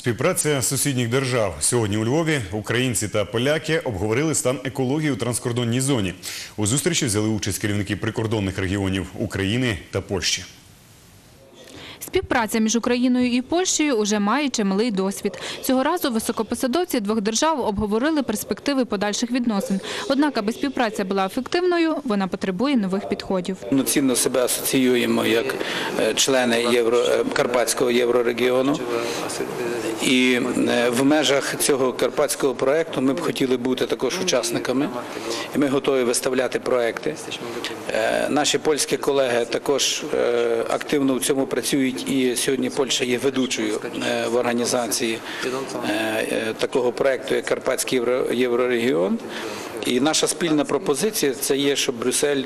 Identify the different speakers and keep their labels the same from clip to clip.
Speaker 1: Співпраця сусідніх держав. Сьогодні у Львові українці та поляки обговорили стан екології у транскордонній зоні. У зустрічі взяли участь керівники прикордонних регіонів України та Польщі.
Speaker 2: Співпраця між Україною і Польщею уже має чималий досвід. Цього разу високопосадовці двох держав обговорили перспективи подальших відносин. Однак, аби співпраця була ефективною, вона потребує нових підходів.
Speaker 3: Повноцінно себе асоціюємо як е, члени Євро, е, Карпатського єврорегіону. І е, в межах цього карпатського проекту ми б хотіли бути також учасниками. Ми готові виставляти проекти. Е, Наші польські колеги також е, активно в цьому працюють, і сьогодні Польща є ведучою е, в організації такого проекту, як Карпатський єврорегіон. І наша спільна пропозиція це є, щоб Брюссель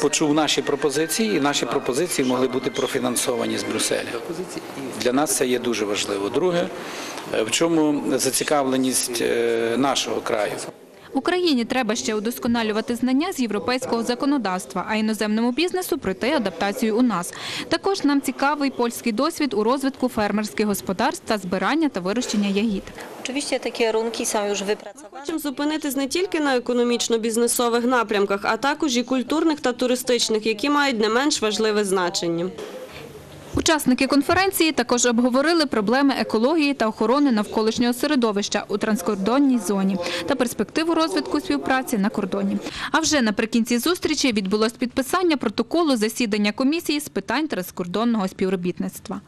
Speaker 3: почув наші пропозиції, і наші пропозиції могли бути профінансовані з Брюсселя. Для нас це є дуже важливо. Друге, в чому зацікавленість нашого краю.
Speaker 2: Україні треба ще удосконалювати знання з європейського законодавства, а іноземному бізнесу пройти адаптацію у нас. Також нам цікавий польський досвід у розвитку фермерських господарств та збирання та вирощення ягід.
Speaker 4: Oczywiście te kierunki są już wypracowane.
Speaker 5: Хочемо зупинитись не тільки на економічно-бізнесових напрямках, а також і культурних та туристичних, які мають не менш важливе значення.
Speaker 2: Учасники конференції також обговорили проблеми екології та охорони навколишнього середовища у транскордонній зоні та перспективу розвитку співпраці на кордоні. А вже наприкінці зустрічі відбулось підписання протоколу засідання комісії з питань транскордонного співробітництва.